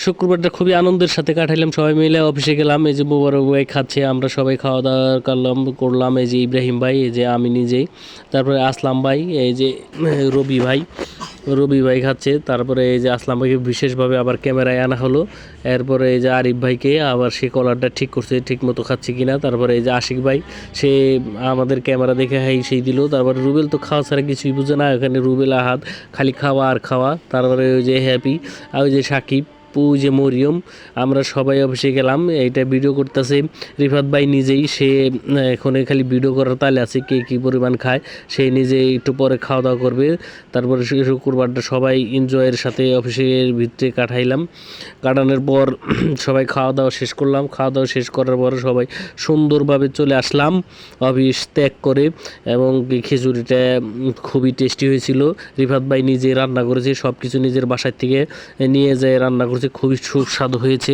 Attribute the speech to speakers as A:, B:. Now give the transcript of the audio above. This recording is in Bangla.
A: শুক্রবারটা খুবই আনন্দের সাথে কাটাইলাম, সবাই মিলে অফিসে গেলাম, এই যে মুবারক ভাই খাচ্ছে, আমরা সবাই খাওয়া দাওয়া করলাম করলাম, এই যে ইব্রাহিম ভাই, এই যে আমি নিজেই, তারপরে আসলাম ভাই, এই যে রবি ভাই রবি ভাই খাচ্ছে, তারপরে এই যে আসলাম ভাইকে বিশেষভাবে আবার ক্যামেরায় আনা হলো, এরপরে এই যে আরিফ ভাইকে আবার সে কলারটা ঠিক করছে ঠিক মতো খাচ্ছে কিনা, তারপরে এই যে আশিক ভাই, সে আমাদের ক্যামেরা দেখে হাই সেই দিল, তারপরে রুবেল তো খাওয়া ছাড়া কিছুই বুঝে না, ওখানে রুবেল আহাত খালি খাওয়া আর খাওয়া, তারপরে ওই যে হ্যাপি, আর ওই যে সাকিব পু যে মরিয়ম, আমরা সবাই অফিসে গেলাম, এইটা ভিডিও করতেছে। রিফাত ভাই নিজেই, সে এখন খালি ভিডিও করার তালে আছে, কে কী পরিমাণ খায়। সে নিজে একটু পরে খাওয়া দাওয়া করবে। তারপরে শুক্রবারটা সবাই এনজয়ের সাথে অফিসের ভিতরে কাটাইলাম। কাটানোর পর সবাই খাওয়া দাওয়া শেষ করলাম। খাওয়া দাওয়া শেষ করার পর সবাই সুন্দরভাবে চলে আসলাম অফিস ত্যাগ করে এবং খিচুড়িটা খুবই টেস্টি হয়েছিল। রিফাত ভাই নিজে রান্না করেছে সব কিছু নিজের বাসার থেকে নিয়ে যায়, রান্না করেছে। খুবই সুস্বাদু হয়েছে।